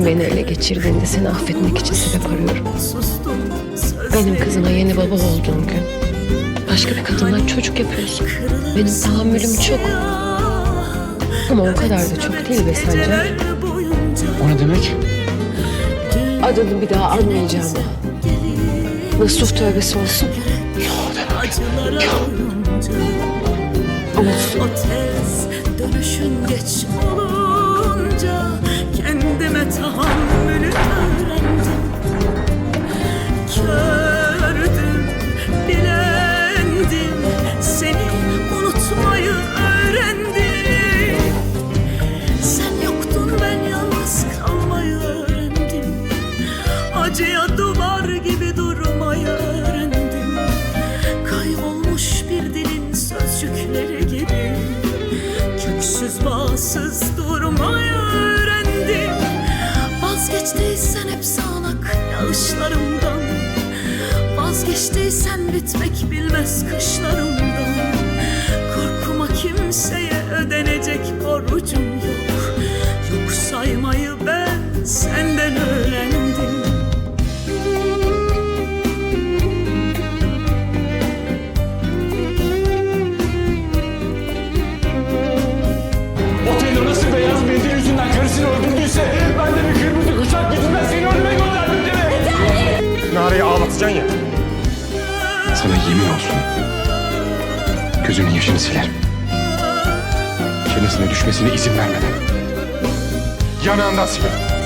Annem beni ele geçirdiğinde seni affetmek için sebep arıyorum. Sustum Benim kızıma yeni baba olduğum gün. Başka bir kadından çocuk yapıyorsun. Benim tahammülüm çok. Ama o kadar da çok değil be Sancar. O ne demek? Adını bir daha anmayacağım o. Nasuh tövbesi olsun. Acılara doyunca Unutsun. O tez dönüşün geç olunca Köksüz bağsız durmayı öğrendim. Vazgeçtiysen hep sağanak yağışlarımdan Vazgeçtiysen bitmek bilmez kışlarımdan. Korkuma kimseye ödenecek borcum Ağlatacaksın ya. Sana yemin olsun. Gözünün yaşını silerim. Çenesine düşmesine izin vermeden. Yanağından silerim.